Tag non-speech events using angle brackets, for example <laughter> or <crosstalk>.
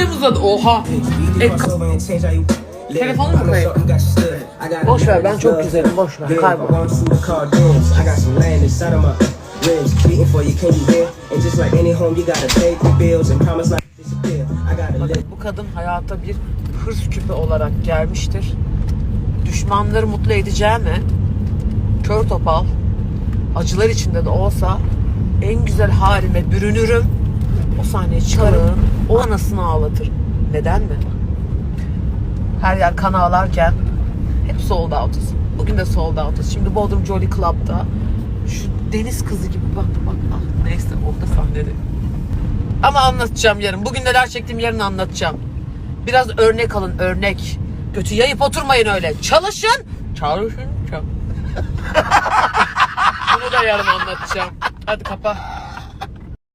boyum uzadı. Oha. E, Telefonu mu koyayım? Boş ver, ben çok güzelim, boş ver, kaybol. Bu kadın hayata bir hırs küpü olarak gelmiştir. Düşmanları mutlu edeceğime kör topal acılar içinde de olsa en güzel halime bürünürüm. O sahneye çıkarım. O anasını ağlatır. Neden mi? Her yer kan ağlarken hep sold out'uz. Bugün de sold out'uz. Şimdi Bodrum Jolly Club'da şu deniz kızı gibi bak bak ah neyse orada sahnede. Ama anlatacağım yarın. Bugün neler çektiğim yarın anlatacağım. Biraz örnek alın örnek. Götü yayıp oturmayın öyle. Çalışın. Çalışın. Çal- <laughs> Bunu da yarın anlatacağım. Hadi kapa.